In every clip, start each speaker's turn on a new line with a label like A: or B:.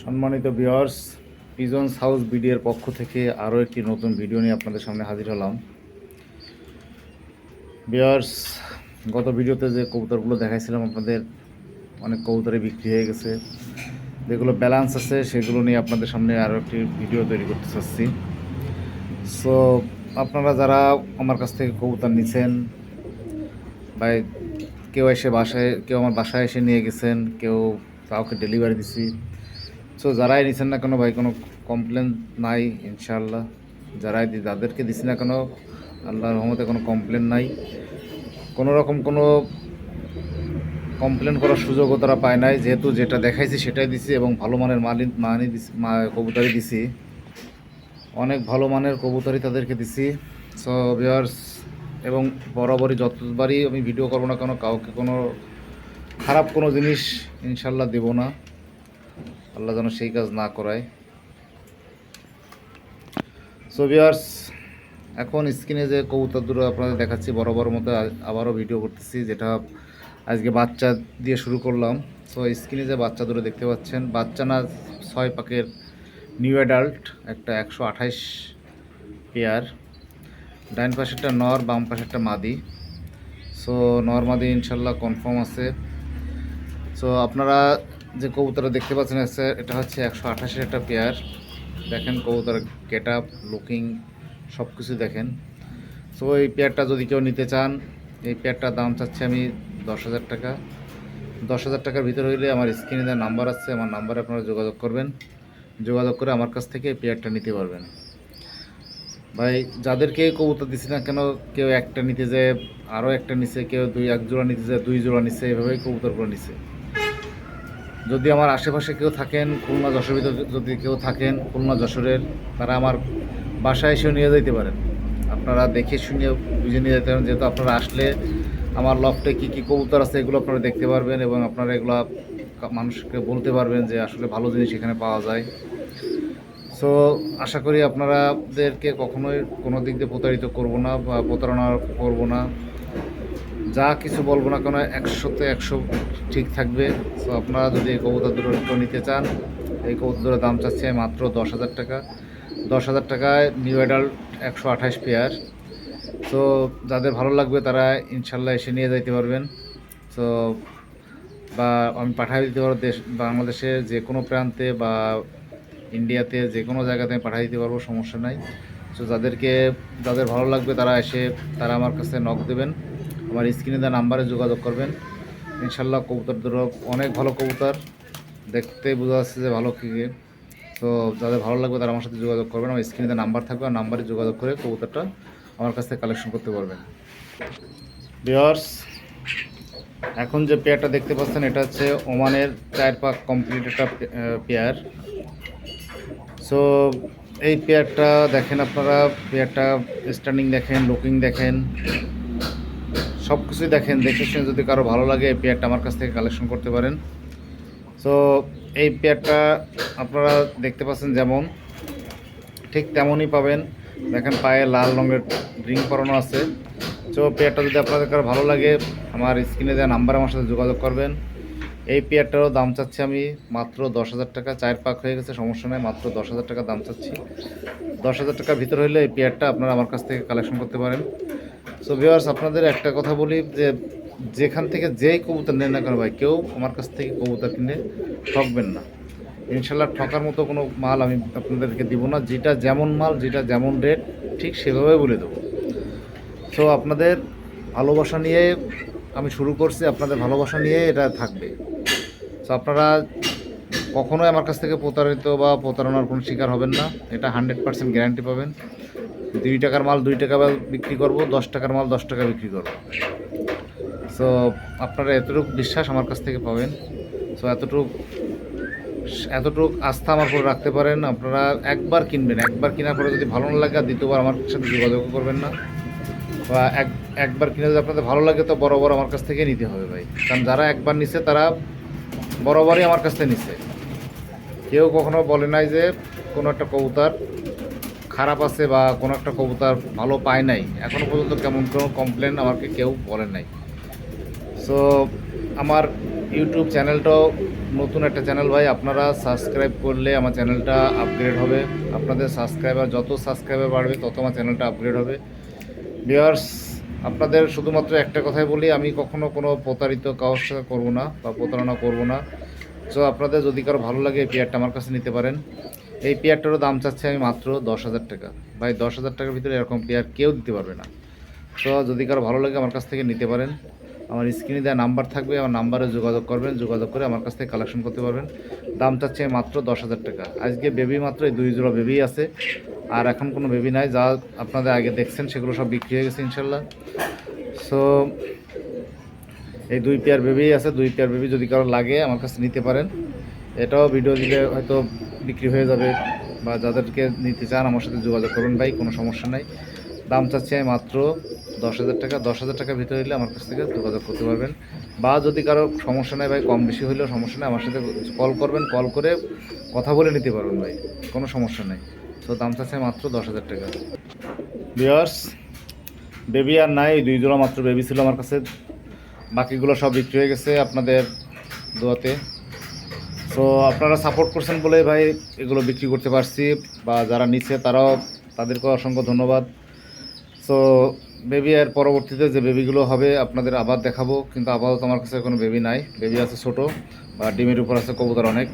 A: সম্মানিত viewers pigeons house বিডিএর পক্ষ থেকে আরও একটি নতুন ভিডিও নিয়ে আপনাদের সামনে হাজির হলাম। ভিউয়ার্স, গত ভিডিওতে যে কবুতরগুলো দেখাইছিলাম আপনাদের, অনেক কবুতরে বিক্রি হয়ে গেছে। যেগুলো ব্যালেন্স আছে, সেগুলো নিয়ে আপনাদের সামনে আরও একটি ভিডিও তৈরি করতে চাচ্ছি। সো আপনারা যারা আমার কাছ থেকে কবুতর নিছেন, বা কেউ এসে বাসায়, কেউ আমার বাসায় এসে নিয়ে গেছেন, কেউ কাউকে ডেলিভারি দিছি সো যারাই নিছেন না কেন ভাই, কোনো কমপ্লেন নাই, ইনশাআল্লাহ। যারাই যাদেরকে দিছি না কেন, আল্লাহর রহমতে কোনো কমপ্লেন নাই। কোনো রকম কোনো কমপ্লেন করার সুযোগও তারা পায় নাই। যেহেতু যেটা দেখাইছি সেটাই দিছি এবং ভালো মানের মালি মানি দিছি কবুতরই দিছি। অনেক ভালো মানের কবুতরই তাদেরকে দিছি। সো ভিউয়ার্স এবং বরাবরই যতবারই আমি ভিডিও করব না কেন, কাউকে কোনো খারাপ কোনো জিনিস ইনশাল্লাহ দেবো না। আল্লাহ যেন সেই কাজ না করায়। সো ভিউয়ার্স এখন স্ক্রিনে যে কবুতর দুটো আপনাদের দেখাচ্ছি, বরাবর মতো আবারও ভিডিও করতেছি, যেটা আজকে বাচ্চা দিয়ে শুরু করলাম। সো স্ক্রিনে যে বাচ্চা দুটো দেখতে পাচ্ছেন, বাচ্চা না ছয় পাকের নিউ অ্যাডাল্ট একটা একশো আঠাইশ পেয়ার ডাইন পাশেরটা নর, বাম পাশেরটা মাদি। সো নর মাদি ইনশাল্লাহ কনফার্ম আছে। সো আপনারা যে কবুতরটা দেখতে পাচ্ছেন এটা হচ্ছে একশো আঠাশের একটা পেয়ার দেখেন কবুতর গেট আপ লুকিং সব কিছু দেখেন। সো এই পেয়ারটা যদি কেউ নিতে চান, এই পেয়ারটার দাম চাচ্ছি আমি দশ হাজার টাকা। দশ হাজার টাকার ভিতরে হইলে আমার স্ক্রিনে দেওয়ার নাম্বার আছে, আমার নাম্বারে আপনারা যোগাযোগ করবেন। যোগাযোগ করে আমার কাছ থেকে এই পেয়ারটা নিতে পারবেন। ভাই, যাদেরকে কবুতর দিছি না কেন, কেউ একটা নিতে যায় আরও একটা নিছে, কেউ দুই, এক জোড়া নিতে যায় দুই জোড়া নিছে, এভাবেই কবুতরগুলো নিছে। যদি আমার আশেপাশে কেউ থাকেন, খুলনা যশোর যদি কেউ থাকেন, খুলনা যশোরের, তারা আমার বাসায় এসেও নিয়ে যেতে পারেন। আপনারা দেখে শুনে বুঝে নিয়ে যেতে পারেন, যেহেতু আপনারা আসলে আমার লফটে কী কী কবুতর আছে এগুলো আপনারা দেখতে পারবেন এবং আপনারা এগুলো মানুষকে বলতে পারবেন যে আসলে ভালো জিনিস এখানে পাওয়া যায়। সো আশা করি আপনারাদেরকে কখনোই কোনো দিক দিয়ে প্রতারিত করব না বা প্রতারণা করব না। যা কিছু বলব না কেন, একশোতে একশো ঠিক থাকবে। সো আপনারা যদি এই কবুতর দুটো কেউ নিতে চান, এই কবুতর দুটোর দাম চাচ্ছে মাত্র দশ হাজার টাকা। দশ হাজার টাকায় নিউ অ্যাডাল্ট একশো আঠাশ পেয়ার তো যাদের ভালো লাগবে তারা ইনশাল্লাহ এসে নিয়ে যাইতে পারবেন। তো বা আমি পাঠিয়ে দিতে পারব দেশ, বাংলাদেশে যে কোনো প্রান্তে বা ইন্ডিয়াতে যে কোনো জায়গাতে আমি পাঠিয়ে দিতে পারব, সমস্যা নাই। তো যাদেরকে, যাদের ভালো লাগবে তারা এসে, তারা আমার কাছে নক দেবেন। আমার স্ক্রিনে দেওয়া নাম্বারে যোগাযোগ করবেন। ইনশাল্লাহ কবুতর দুটো অনেক ভালো কবুতর। দেখতে বোঝা যাচ্ছে যে ভালো কি তো যাদের ভালো লাগবে তারা আমার সাথে যোগাযোগ করবেন। আমার স্ক্রিনে দেওয়া নাম্বার থাকবে, আর নাম্বারে যোগাযোগ করে কবুতরটা আমার কাছ থেকে কালেকশন করতে পারবেন। বিয়ার্স এখন যে পেয়ারটা দেখতে পাচ্ছেন, এটা হচ্ছে ওমানের চার পাক কমপ্লিট একটা পেয়ার। সো এই পেয়ারটা দেখেন আপনারা, পেয়ারটা স্ট্যান্ডিং দেখেন লুকিং দেখেন। সব কিছুই দেখেন, দেখে শুনে যদি কারও ভালো লাগে, এই পেয়ারটা আমার কাছ থেকে কালেকশন করতে পারেন। সো এই পেয়ারটা আপনারা দেখতে পাচ্ছেন যেমন, ঠিক তেমনই পাবেন। দেখেন পায়ে লাল রঙের রিং পরানো আছে। তো পেয়ারটা যদি আপনাদের কারও ভালো লাগে, আমার স্ক্রিনে দেওয়া নাম্বার আমার সাথে যোগাযোগ করবেন। এই পেয়ারটারও দাম চাচ্ছি আমি মাত্র দশ হাজার টাকা, চায়ের পাক হয়ে গেছে, সমস্যা নেই, মাত্র দশ হাজার টাকা দাম চাচ্ছি। দশ হাজার টাকার ভিতরে হলে এই পেয়ারটা আপনারা আমার কাছ থেকে কালেকশন করতে পারেন। সো ভিওয়ার্স আপনাদের একটা কথা বলি যে, যেখান থেকে যেই কবুতর নেন না কেন ভাই, কেউ আমার কাছ থেকে কবুতর কিনে ঠকবেন না। ইনশাল্লাহ ঠকার মতো কোনো মাল আমি আপনাদেরকে দিব না, যেটা যেমন মাল, যেটা যেমন রেট ঠিক সেভাবে বলে দেবো। সো আপনাদের ভালোবাসা নিয়ে আমি শুরু করছি, আপনাদের ভালোবাসা নিয়ে এটা থাকবে। সো আপনারা কখনোই আমার কাছ থেকে প্রতারিত বা প্রতারণার কোনো শিকার হবেন না। এটা হান্ড্রেড পার্সেন্ট গ্যারান্টি পাবেন। দুই টাকার মাল, দুই টাকা বিক্রি করব, দশ টাকার মাল, দশ টাকা বিক্রি করব। সো আপনারা এতটুকু বিশ্বাস আমার কাছ থেকে পাবেন। সো এতটুকু এতটুকু আস্থা আমার উপর রাখতে পারেন। আপনারা একবার কিনবেন। একবার কেনার পরে যদি ভালো না লাগে, আর দ্বিতীয়বার আমার সাথে যোগাযোগ করবেন না। বা এক, একবার কিনে যদি আপনাদের ভালো লাগে, তো বড় আমার কাছ থেকে নিতে হবে ভাই। কারণ যারা একবার নিছে, তারা বরাবরই আমার কাছ থেকে নিছে। কেউ কখনো বলে নাই যে কোনো একটা কবুতর খারাপ আছে বা কোনো একটা কবুতর ভালো পায় নাই। এখনও পর্যন্ত কেমন কোনো কমপ্লেন আমাকে কেউ বলে নাই। সো আমার ইউটিউব চ্যানেলটাও নতুন একটা চ্যানেল ভাই, আপনারা সাবস্ক্রাইব করলে আমার চ্যানেলটা আপগ্রেড হবে। আপনাদের সাবস্ক্রাইবার যত সাবস্ক্রাইবার বাড়বে, তত আমার চ্যানেলটা আপগ্রেড হবে। ভিউয়ার্স আপনাদের শুধুমাত্র একটা কথাই বলি, আমি কখনো কোনো প্রতারিত কারোর সাথে করব না বা প্রতারণা করব না। সো আপনাদের যদি কারও ভালো লাগে এই পেয়ারটা আমার কাছে নিতে পারেন। এই পেয়ারটারও দাম চাচ্ছি আমি মাত্র দশ হাজার টাকা। ভাই, দশ হাজার টাকার ভিতরে এরকম পেয়ার কেউ দিতে পারবে না। সো যদি কারও ভালো লাগে আমার কাছ থেকে নিতে পারেন। আমার স্ক্রিনে দেওয়া নাম্বার থাকবে, আমার নাম্বারে যোগাযোগ করবেন, যোগাযোগ করে আমার কাছ থেকে কালেকশন করতে পারবেন। দাম চাচ্ছে মাত্র দশ হাজার টাকা। আজকে বেবি মাত্র এই দুই জোড়া বেবি আছে। আর এখন কোনো বেবি নাই, যা আপনাদের আগে দেখছেন, সেগুলো সব বিক্রি হয়ে গেছে, ইনশাল্লাহ। সো এই দুই পেয়ার বেবি আছে, দুই পেয়ার বেবি যদি কারও লাগে, আমার কাছে নিতে পারেন। এটাও ভিডিও দিলে হয়তো বিক্রি হয়ে যাবে, বা যাদেরকে নিতে চান, আমার সাথে যোগাযোগ করুন ভাই, কোনো সমস্যা নাই। দাম চাচ্ছি আমি মাত্র দশ হাজার টাকা, দশ হাজার টাকার ভিতরে হলে আমার কাছ থেকে যোগাযোগ করতে পারবেন। বা যদি কারও সমস্যা নেই ভাই, কম বেশি হলেও সমস্যা নেই, আমার সাথে কল করবেন কল করে কথা বলে নিতে পারবেন ভাই, কোনো সমস্যা নেই। তো দাম চাচ্ছে মাত্র দশ হাজার টাকা। বিয়ার্স বেবি আর নাই, দুই জোড়া মাত্র বেবি ছিল আমার কাছে। বাকিগুলো সব বিক্রি হয়ে গেছে আপনাদের দোয়াতে। সো আপনারা সাপোর্ট করছেন বলে ভাই এগুলো বিক্রি করতে পারছি, বা যারা নিচ্ছে তারাও তাদেরকেও অসংখ্য ধন্যবাদ। সো বেবি আর পরবর্তীতে যে বেবিগুলো হবে, আপনাদের আবার দেখাবো। কিন্তু আপাতত আমার কাছে কোনো বেবি নাই। বেবি আছে ছোট, বা ডিমের উপর আছে কবুতর অনেক।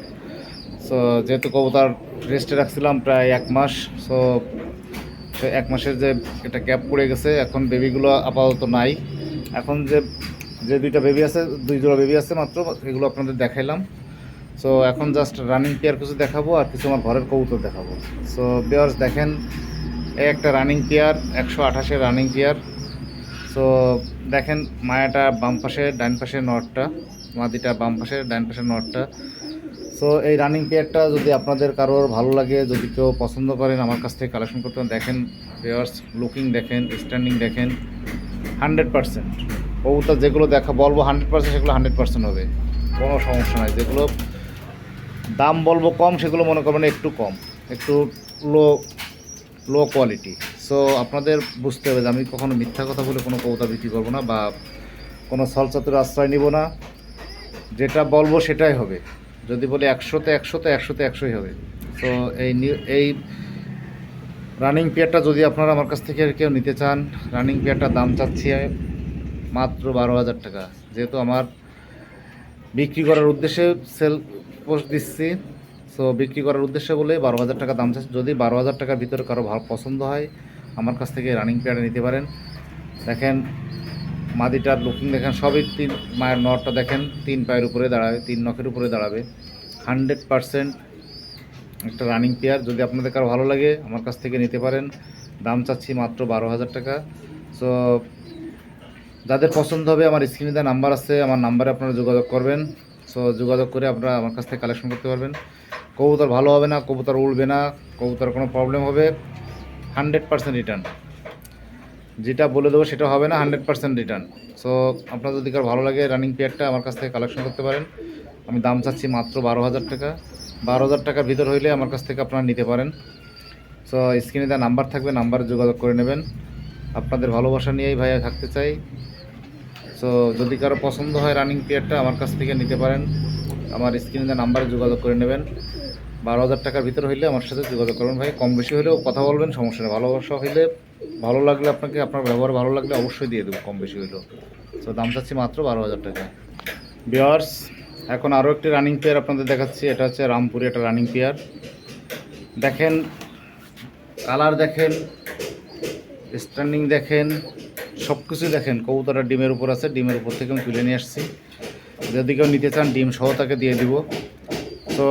A: সো যেহেতু কবুতর রেস্টে রাখছিলাম প্রায় এক মাস সো এক মাসের যে একটা গ্যাপ পড়ে গেছে, এখন বেবিগুলো আপাতত নাই। এখন যে যে দুইটা বেবি আছে, দুই জোড়া বেবি আছে মাত্র, এগুলো আপনাদের দেখাইলাম। সো এখন জাস্ট রানিং পেয়ার কিছু দেখাবো, আর কিছু আমার ঘরের কবুতর দেখাবো। সো বেয়ার্স দেখেন একটা রানিং পেয়ার একশো আঠাশের রানিং পেয়ার সো দেখেন, মায়াটা বাম পাশে, ডান পাশে নটটা। মাদিটা বাম পাশে, ডান পাশে নটটা। সো এই রানিং পেয়ারটা যদি আপনাদের কারোর ভালো লাগে, যদি কেউ পছন্দ করেন, আমার কাছ থেকে কালেকশন করতে দেখেন পেয়ার্স লুকিং দেখেন স্ট্যান্ডিং দেখেন হান্ড্রেড পার্সেন্ট কবুতর যেগুলো দেখা, বলব হান্ড্রেড পার্সেন্ট সেগুলো হান্ড্রেড পার্সেন্ট হবে। কোনো সমস্যা নাই। যেগুলো দাম বলব কম, সেগুলো মনে করবেন একটু কম। একটু লো লো কোয়ালিটি সো আপনাদের বুঝতে হবে যে আমি কখনো মিথ্যা কথা বলে কোনো কবিতা বিক্রি করব না বা কোনো সলচাতুর আশ্রয় নিব না। যেটা বলব সেটাই হবে। যদি বলি একশোতে একশোতে একশোতে একশোই হবে। তো এই এই রানিং পেয়ারটা যদি আপনারা আমার কাছ থেকে কেউ নিতে চান রানিং পেয়ারটার দাম চাচ্ছি মাত্র বারো হাজার টাকা। যেহেতু আমার বিক্রি করার উদ্দেশ্যে সেল পোস্ট দিচ্ছি। সো বিক্রি করার উদ্দেশ্যে বলে বারো হাজার টাকা দাম চাচ্ছি। যদি বারো হাজার টাকার ভিতরে কারও ভালো পছন্দ হয়, আমার কাছ থেকে রানিং পেয়ারটা নিতে পারেন। দেখেন, মাদিটার লুকিং দেখেন, সবই তিন মায়ের নটটা দেখেন, তিন পায়ের উপরে দাঁড়াবে, তিন নখের উপরে দাঁড়াবে। হান্ড্রেড পারসেন্ট একটা রানিং পেয়ার যদি আপনাদের কারও ভালো লাগে, আমার কাছ থেকে নিতে পারেন। দাম চাচ্ছি মাত্র বারো হাজার টাকা। সো যাদের পছন্দ হবে, আমার স্ক্রিনে দেওয়া নাম্বার আছে, আমার নাম্বারে আপনারা যোগাযোগ করবেন। সো যোগাযোগ করে আপনারা আমার কাছ থেকে কালেকশন করতে পারবেন। কবুতর ভালো হবে না, কবুতর উড়বে না, কবুতর কোনো প্রবলেম হবে হান্ড্রেড পার্সেন্ট রিটার্ন যেটা বলে দেবো সেটা হবে না হান্ড্রেড পার্সেন্ট রিটার্ন সো আপনার যদি কারও ভালো লাগে রানিং পেয়ারটা আমার কাছ থেকে কালেকশন করতে পারেন। আমি দাম চাচ্ছি মাত্র বারো হাজার টাকা। বারো হাজার টাকার ভিতর হইলে আমার কাছ থেকে আপনারা নিতে পারেন। সো স্ক্রিনে দেওয়া নাম্বার থাকবে নাম্বারে যোগাযোগ করে নেবেন। আপনাদের ভালোবাসা নিয়েই ভাইয়া থাকতে চাই। সো যদি কারও পছন্দ হয় রানিং পেয়ারটা আমার কাছ থেকে নিতে পারেন। আমার স্ক্রিনে দেওয়া নাম্বারে যোগাযোগ করে নেবেন। বারো হাজার টাকার ভিতর হইলে আমার সাথে যোগাযোগ করবেন ভাই। কম বেশি হলেও কথা বলবেন, সমস্যা নেই। ভালোবাসা হইলে ভালো লাগলে আপনাকে, আপনার ব্যবহার ভালো লাগলে অবশ্যই দিয়ে দেবো, কম বেশি হইলেও। সো দাম চাচ্ছি মাত্র বারো হাজার টাকা। বিয়ার্স এখন আরও একটি রানিং পেয়ার আপনাদের দেখাচ্ছি। এটা হচ্ছে রামপুরি একটা রানিং পেয়ার দেখেন কালার দেখেন স্ট্যান্ডিং দেখেন সব কিছু দেখেন। কবুতরটা ডিমের উপর আছে, ডিমের উপর থেকে আমি তুলে নিয়ে আসছি। যদি কেউ নিতে চান, ডিম সহ তাকে দিয়ে দিব। তো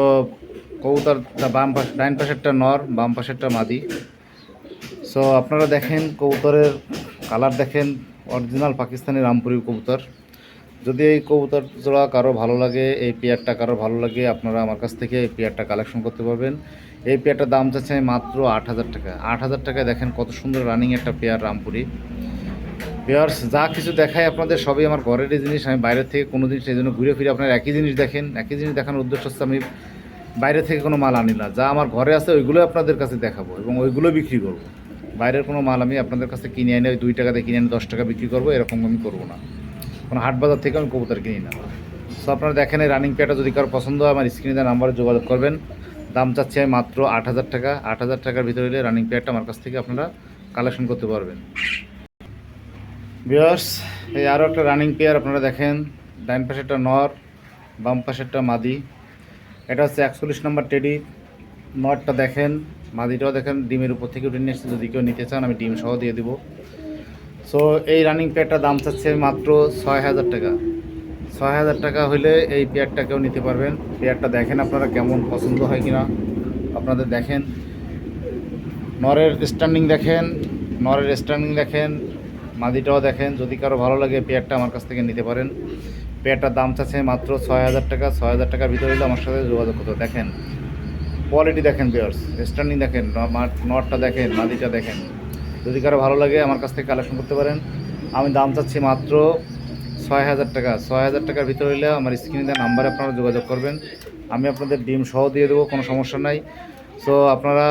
A: কবুতর বাম পাশ ডাইন পাশেরটা নর, বাম পাশেরটা মাদি। সো আপনারা দেখেন কবুতরের কালার দেখেন অরিজিনাল পাকিস্তানি রামপুরি কবুতর। যদি এই কবুতর জোড়া কারও ভালো লাগে, এই পেয়ারটা কারও ভালো লাগে, আপনারা আমার কাছ থেকে এই পেয়ারটা কালেকশন করতে পারবেন। এই পেয়ারটার দাম চাচ্ছে মাত্র আট হাজার টাকা। আট হাজার টাকায় দেখেন কত সুন্দর রানিং একটা পেয়ার রামপুরি। পেয়ার্স যা কিছু দেখায় আপনাদের, সবই আমার ঘরেরই জিনিস। আমি বাইরে থেকে কোনো জিনিস এই জন্য ঘুরে ফিরে আপনারা একই জিনিস দেখেন। একই জিনিস দেখানোর উদ্দেশ্য হচ্ছে আমি বাইরে থেকে কোনো মাল আনি না। যা আমার ঘরে আছে ওইগুলো আপনাদের কাছে দেখাবো এবং ওইগুলো বিক্রি করব। বাইরের কোনো মাল আমি আপনাদের কাছে কিনে এনে ওই দুই টাকাতে কিনে এনে দশ টাকা বিক্রি করব, এরকম আমি করব না। কোনো হাট বাজার থেকে আমি কবুতর কিনি না। সো আপনারা দেখেন এই রানিং পেয়ারটা যদি কারও পছন্দ হয়, আমার স্ক্রিনে দেওয়া নাম্বারে যোগাযোগ করবেন। দাম চাচ্ছি আমি মাত্র আট হাজার টাকা। আট হাজার টাকার ভিতরে হলে রানিং পেয়ারটা আমার কাছ থেকে আপনারা কালেকশন করতে পারবেন। বিয়ার্স এই আরও একটা রানিং পেয়ার আপনারা দেখেন। ডাইন পাশেরটা নর, বাম পাশেরটা মাদি। এটা হচ্ছে একচল্লিশ নম্বর টেডি। নটটা দেখেন, মাদিটাও দেখেন, ডিমের উপর থেকে উঠে নিয়ে এসেছে। যদি কেউ নিতে চান, আমি ডিম সহ দিয়ে দিব। সো এই রানিং পেয়ারটার দাম চাচ্ছে মাত্র ছয় হাজার টাকা। ছয় হাজার টাকা হলে এই পেয়ারটা কেউ নিতে পারবেন। পেয়ারটা দেখেন আপনারা কেমন পছন্দ হয় কিনা। আপনাদের দেখেন। নরের স্ট্যান্ডিং দেখেন, নরের স্ট্যান্ডিং দেখেন, মাদিটাও দেখেন। যদি কারও ভালো লাগে পেয়ারটা আমার কাছ থেকে নিতে পারেন। পেয়ারটার দাম চাচ্ছে মাত্র ছয় হাজার টাকা, ছয় হাজার টাকার ভিতরে হলে আমার সাথে যোগাযোগ করতে দেখেন কোয়ালিটি দেখেন পেয়ার্স স্ট্যান্ডিং দেখেন নটটা দেখেন, মাদিটা দেখেন। যদি কারও ভালো লাগে আমার কাছ থেকে কালেকশন করতে পারেন। আমি দাম চাচ্ছি মাত্র ছয় হাজার টাকা। ছয় হাজার টাকার ভিতরে হলে আমার স্ক্রিনে দেওয়া নাম্বারে আপনারা যোগাযোগ করবেন। আমি আপনাদের ডিম সহ দিয়ে দেবো, কোনো সমস্যা নাই। সো আপনারা,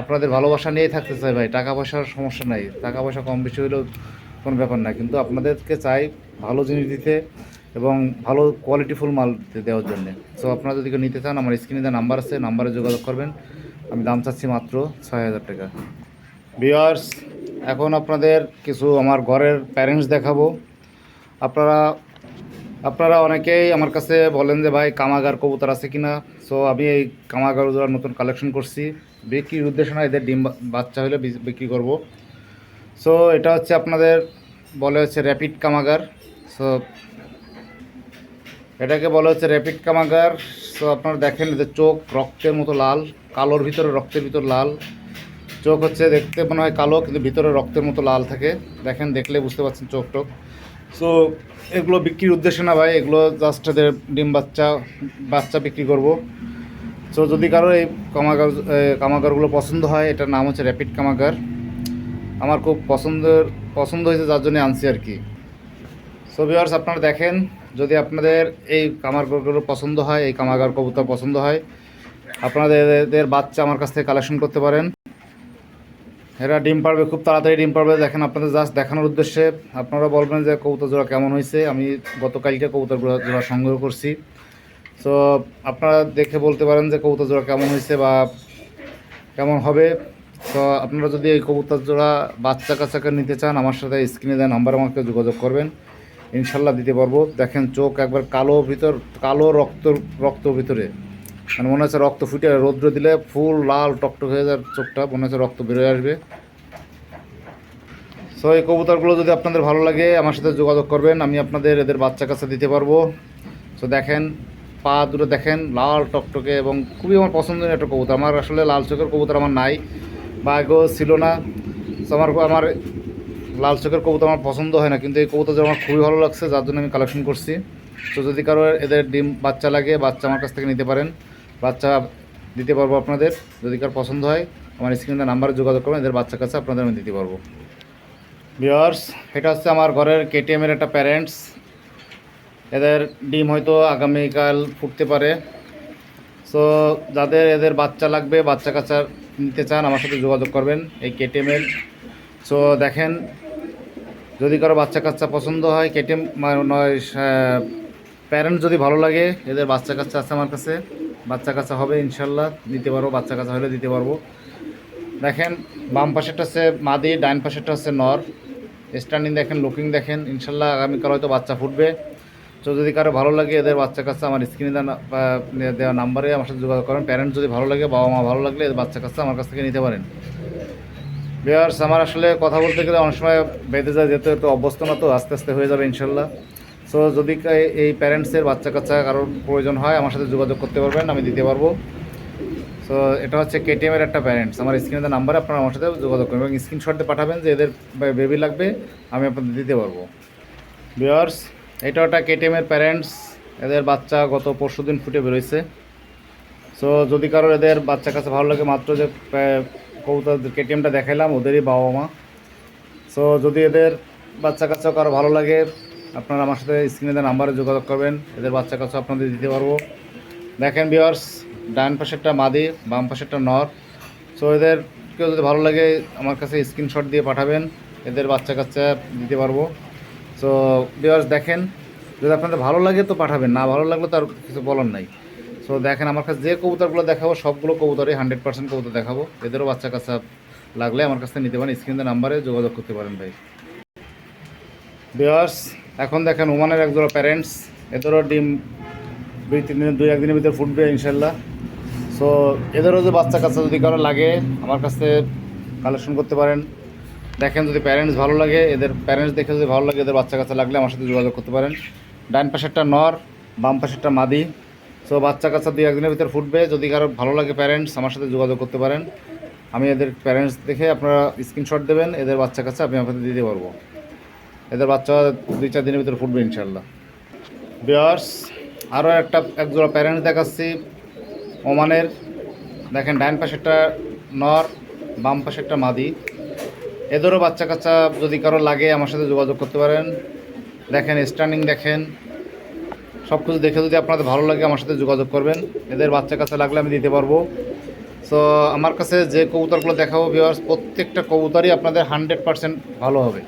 A: আপনাদের ভালোবাসা নিয়েই থাকতে চাই ভাই। টাকা পয়সার সমস্যা নাই। টাকা পয়সা কম বেশি হলেও কোনো ব্যাপার না। কিন্তু আপনাদেরকে চাই ভালো জিনিস দিতে। এবং ভালো কোয়ালিটিফুল মাল দেওয়ার জন্য। সো আপনারা যদি কেউ নিতে চান আমার স্ক্রিনে দেওয়া নাম্বার আছে নাম্বারে যোগাযোগ করবেন। আমি দাম চাচ্ছি মাত্র ছয় হাজার টাকা। বিয়ার্স এখন আপনাদের কিছু আমার ঘরের প্যারেন্টস দেখাবো। আপনারা আপনারা অনেকেই আমার কাছে বলেন যে ভাই কামাগার কবুতর আছে কিনা? সো আমি এই কামাগার নতুন কালেকশন করছি। বিক্রির উদ্দেশ্য না এদের ডিম বাচ্চা হলে বিক্রি করব। সো এটা হচ্ছে আপনাদের বলে হচ্ছে র্যাপিড কামাগার। সো এটাকে বলা হচ্ছে র্যাপিড কামাগার। সো আপনারা দেখেন এদের চোখ রক্তের মতো লাল, কালোর ভিতরে রক্তের ভিতর লাল। চোখ হচ্ছে দেখতে মনে হয় কালো, কিন্তু ভিতরে রক্তের মতো লাল থাকে। দেখেন, দেখলে বুঝতে পারছেন চোখ টোক সো এগুলো বিক্রির উদ্দেশ্যে না ভাই, এগুলো জাস্ট এদের ডিম বাচ্চা বাচ্চা বিক্রি করব। সো যদি কারও এই কামাগার কামাগারগুলো পছন্দ হয়, এটার নাম হচ্ছে র্যাপিড কামাগার। আমার খুব পছন্দের, পছন্দ হয়েছে, যার জন্য আনছি আর কি। সো ভিওয়ার্স আপনারা দেখেন যদি আপনাদের এই কামারগুলো পছন্দ হয়, এই কামাগার কবুতর পছন্দ হয়, আপনাদের বাচ্চা আমার কাছ থেকে কালেকশন করতে পারেন। এরা ডিম পারবে, খুব তাড়াতাড়ি ডিম পারবে। দেখেন, আপনাদের জাস্ট দেখানোর উদ্দেশ্যে আপনারা বলবেন যে কবুতর জোড়া কেমন হয়েছে। আমি গতকালকে কবুতর জোড়া- সংগ্রহ করছি। তো আপনারা দেখে বলতে পারেন যে কবুতর জোড়া কেমন হয়েছে বা কেমন হবে। তো আপনারা যদি এই কবুতর জোড়া বাচ্চা কাচ্চাকে নিতে চান, আমার সাথে স্ক্রিনে দেন নাম্বার আমাকে যোগাযোগ করবেন। ইনশাল্লাহ দিতে পারব। দেখেন চোখ একবার কালো ভিতর, কালো রক্ত রক্ত ভিতরে। মানে মনে হচ্ছে রক্ত ফুটে রৌদ্র দিলে ফুল লাল টকটক হয়ে যায় চোখটা মনে হচ্ছে রক্ত বেরোয় আসবে। সো এই কবুতরগুলো যদি আপনাদের ভালো লাগে, আমার সাথে যোগাযোগ করবেন। আমি আপনাদের এদের বাচ্চা কাছে দিতে পারব। সো দেখেন, পা দুটো দেখেন, লাল টকটকে এবং খুবই আমার পছন্দের একটা কবুতর। আমার আসলে লাল চোখের কবুতর আমার নাই, বা আগেও ছিল না। আমার আমার লাল চোখের কবুতর আমার পছন্দ হয় না, কিন্তু এই কবুতর আমার খুবই ভালো লাগছে, যার জন্য আমি কালেকশন করছি। তো যদি কারও এদের ডিম বাচ্চা লাগে, বাচ্চা আমার কাছ থেকে নিতে পারেন। বাচ্চা দিতে পারব আপনাদের, যদি কার পছন্দ হয়, আমার স্ক্রিনে নাম্বারে যোগাযোগ করবেন, এদের বাচ্চা কাছে আপনাদের আমি দিতে পারব। ভিওয়ার্স এটা হচ্ছে আমার ঘরের কেটিএমের একটা প্যারেন্টস এদের ডিম হয়তো আগামীকাল ফুটতে পারে। সো যাদের এদের বাচ্চা লাগবে, বাচ্চা কাচ্চা নিতে চান, আমার সাথে যোগাযোগ করবেন এই কেটিএমের সো দেখেন যদি কারও বাচ্চা কাচ্চা পছন্দ হয় কেটিএম নয় প্যারেন্ট যদি ভালো লাগে, এদের বাচ্চা কাচ্চা আছে আমার কাছে বাচ্চা কাচ্চা হবে ইনশাল্লাহ, দিতে পারব বাচ্চা কাচ্চা হলে দিতে পারব। দেখেন, বাম পাশেরটা হচ্ছে মাদি ডাইন পাশেরটা হচ্ছে নর। স্ট্যান্ডিং দেখেন লুকিং দেখেন, ইনশাল্লাহ আগামীকাল হয়তো বাচ্চা ফুটবে। তো যদি কারও ভালো লাগে, এদের বাচ্চা কাচ্চা আমার স্ক্রিনে দেওয়া নাম্বারে আমার সাথে যোগাযোগ করেন। প্যারেন্টস যদি ভালো লাগে বাবা মা ভালো লাগলে এদের বাচ্চা কাচ্চা আমার কাছ থেকে নিতে পারেন। বিয়ার্স আমার আসলে কথা বলতে গেলে অনেক সময় বেঁধে যায়, যেহেতু একটু অভ্যস্ত না তো, আস্তে আস্তে হয়ে যাবে ইনশাল্লাহ। সো যদি এই প্যারেন্টসের বাচ্চা কাচ্চা কারোর প্রয়োজন হয়, আমার সাথে যোগাযোগ করতে পারবেন, আমি দিতে পারব। সো এটা হচ্ছে কেটিএমের একটা প্যারেন্টস আমার স্ক্রিনে নাম্বার আপনারা আমার সাথে যোগাযোগ করবেন এবং স্ক্রিনশট পাঠাবেন যে এদের বেবি লাগবে, আমি আপনাদের দিতে পারব। বিয়ার্স এটা একটা কেটিএমের প্যারেন্টস এদের বাচ্চা গত পরশু দিন ফুটে বেরোইছে। সো যদি কারোর এদের বাচ্চা কাছে ভালো লাগে, মাত্র যে কবুতর কেটিএমটা দেখাইলাম, ওদেরই বাবা মা। সো যদি এদের বাচ্চা কাচ্চা কারও ভালো লাগে, আপনারা আমার সাথে স্ক্রিনে দেওয়া নাম্বারে যোগাযোগ করবেন, এদের বাচ্চা কাচ্চা আপনাদের দিতে পারব। দেখেন বিয়ার্স ডান পাশেরটা মাদি, বাম পাশেরটা নর। সো এদের কেউ যদি ভালো লাগে, আমার কাছে স্ক্রিনশট দিয়ে পাঠাবেন, এদের বাচ্চা কাচ্চা দিতে পারব। সো বিয়ার্স দেখেন, যদি আপনাদের ভালো লাগে তো পাঠাবেন, না ভালো লাগলে তো আর কিছু বলার নাই। সো দেখেন আমার কাছে যে কবুতরগুলো দেখাবো, সবগুলো কবুতরই হান্ড্রেড পার্সেন্ট কবুতর দেখাবো। এদেরও বাচ্চা কাচ্চা লাগলে আমার কাছে নিতে পারেন। স্ক্রিনের নাম্বারে যোগাযোগ করতে পারেন ভাই। বিয়ার্স এখন দেখেন ওমানের একজোড়া প্যারেন্টস এদেরও ডিম দুই তিন দিন দুই একদিনের ভিতরে ফুটবে ইনশাল্লাহ সো এদেরও যে বাচ্চা কাচ্চা যদি কারও লাগে, আমার কাছে কালেকশন করতে পারেন। দেখেন যদি প্যারেন্টস ভালো লাগে, এদের প্যারেন্টস দেখে যদি ভালো লাগে, এদের বাচ্চা কাচ্চা লাগলে আমার সাথে যোগাযোগ করতে পারেন। ডান পাশেরটা নর, বাম পাশেরটা মাদি। সো বাচ্চা কাচ্চা দুই, একদিনের ভিতরে ফুটবে। যদি কারও ভালো লাগে প্যারেন্টস আমার সাথে যোগাযোগ করতে পারেন। আমি এদের প্যারেন্টস দেখে আপনারা স্ক্রিনশট দেবেন, এদের বাচ্চা কাচ্চা আমি আপনাদের দিতে পারব। এদের বাচ্চা দুই, চার দিনের ভিতরে ফুটবে ইনশাল্লাহ বিয়ার্স আরও একটা, একজোড়া প্যারেন্টস দেখাচ্ছি। ওমানের, দেখেন ডাইন পাশেরটা নর, বাম পাশেরটা মাদি। এদেরও বাচ্চা কাচ্চা যদি কারও লাগে, আমার সাথে যোগাযোগ করতে পারেন। দেখেন স্টার্নিং দেখেন। সব কিছু দেখে যদি আপনাদের ভালো লাগে আমার সাথে যোগাযোগ করবেন। এদের বাচ্চা কাচ্চা লাগলে আমি দিতে পারব। সো আমার কাছে যে কবুতরগুলো দেখাবো ভিওয়ার্স প্রত্যেকটা কবুতরই আপনাদের হান্ড্রেড পার্সেন্ট ভালো হবে।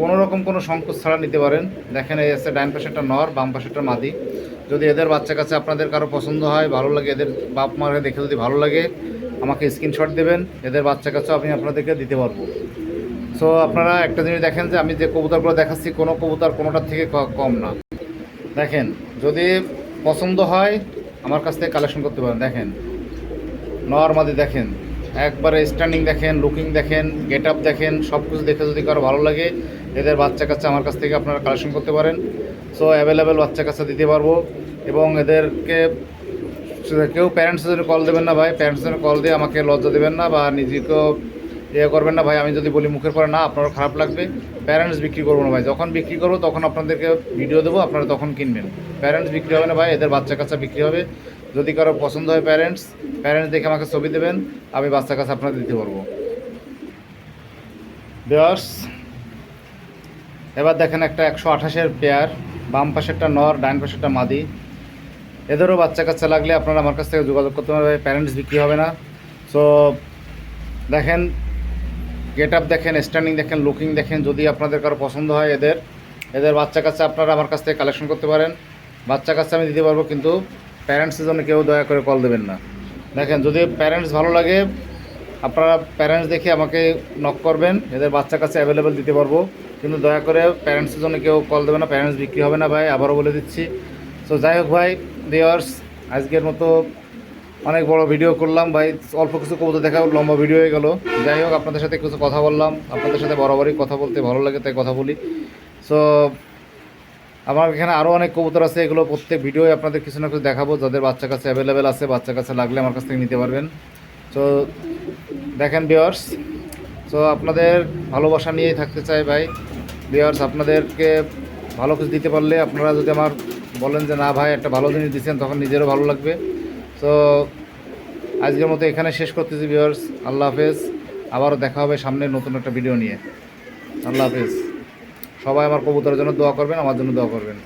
A: কোনো রকম কোনো সংকোচ ছাড়া নিতে পারেন। দেখেন, এই আছে ডাইন পাশেরটা নর, বাম পাশেরটা মাদি। যদি এদের বাচ্চা কাছে আপনাদের কারও পছন্দ হয়, ভালো লাগে, এদের বাপ মাকে দেখে যদি ভালো লাগে, আমাকে স্ক্রিনশট দেবেন। এদের বাচ্চা কাছেও আমি আপনাদেরকে দিতে পারব। সো আপনারা একটা জিনিস দেখেন যে, আমি যে কবুতরগুলো দেখাচ্ছি, কোনো কবুতর কোনোটার থেকে কম না। দেখেন, যদি পছন্দ হয়, আমার কাছ থেকে কালেকশন করতে পারেন। দেখেন নর্মাদি দেখেন, একবারে স্ট্যান্ডিং দেখেন লুকিং দেখেন গেট আপ দেখেন সব কিছু দেখে যদি কারও ভালো লাগে, এদের বাচ্চা কাচ্চা আমার কাছ থেকে আপনারা কালেকশন করতে পারেন। সো অ্যাভেলেবেল বাচ্চা কাচ্চা দিতে পারব এবং এদেরকে, কেউ প্যারেন্টসের জন্য কল দেবেন না ভাই। প্যারেন্টসের জন্য কল দিয়ে আমাকে লজ্জা দেবেন না বা নিজেকেও ইয়ে করবেন না ভাই, আমি যদি বলি মুখের পরে, না, আপনারও খারাপ লাগবে। প্যারেন্টস বিক্রি করব না ভাই, যখন বিক্রি করব, তখন আপনাদেরকে ভিডিও দেবো, আপনারা তখন কিনবেন। প্যারেন্টস বিক্রি হবে না ভাই, এদের বাচ্চা কাচ্চা বিক্রি হবে। যদি কারও পছন্দ হয় প্যারেন্টস প্যারেন্টস দেখে আমাকে ছবি দেবেন, আমি বাচ্চা কাছে আপনাদের দিতে পারব। বেয়ার্স এবার দেখেন একটা একশো আঠাশের পেয়ার বাম পাশেরটা নর, ডান পাশেরটা মাদি। এদেরও বাচ্চা কাচ্চা লাগলে আপনারা আমার কাছ থেকে যোগাযোগ করতে পারবেন প্যারেন্টস বিক্রি হবে না। সো দেখেন গেট আপ দেখেন স্ট্যান্ডিং দেখেন লুকিং দেখেন, যদি আপনাদের কারও পছন্দ হয় এদের এদের বাচ্চা কাচ্চা আপনারা আমার কাছ থেকে কালেকশন করতে পারেন। বাচ্চা কাচ্চা আমি দিতে পারব, কিন্তু প্যারেন্টসের জন্য কেউ দয়া করে কল দেবেন না। দেখেন, যদি প্যারেন্টস ভালো লাগে, আপনারা প্যারেন্টস দেখে আমাকে নক করবেন, এদের বাচ্চা কাছে অ্যাভেলেবেল দিতে পারব। কিন্তু দয়া করে প্যারেন্টসের জন্য কেউ কল দেবে না প্যারেন্টস বিক্রি হবে না ভাই, আবারও বলে দিচ্ছি। সো যাই হোক ভাই দেওয়ার্স আজকের মতো অনেক বড় ভিডিও করলাম ভাই, অল্প কিছু কবুতর দেখা লম্বা ভিডিও হয়ে গেল। যাই হোক, আপনাদের সাথে কিছু কথা বললাম, আপনাদের সাথে বরাবরই কথা বলতে ভালো লাগে, তাই কথা বলি। সো আমার এখানে আরও অনেক কবুতর আছে, এগুলো প্রত্যেক ভিডিওয় আপনাদের কিছু না কিছু দেখাবো, যাদের বাচ্চা কাছে অ্যাভেলেবেল আছে, বাচ্চা কাছে লাগলে আমার কাছ থেকে নিতে পারবেন। সো দেখেন বিয়ার্স সো আপনাদের ভালোবাসা নিয়েই থাকতে চাই ভাই। বিয়ার্স আপনাদেরকে ভালো কিছু দিতে পারলে আপনারা যদি আমার বলেন যে, না ভাই, একটা ভালো জিনিস দিচ্ছেন তখন নিজেরও ভালো লাগবে। তো আজকের মতো এখানে শেষ করতেছি বিয়ার্স আল্লাহ হাফেজ। আবারও দেখা হবে সামনে নতুন একটা ভিডিও নিয়ে। আল্লাহ হাফেজ। সবাই আমার কবুতরের জন্য দোয়া করবেন, আমার জন্য দোয়া করবেন।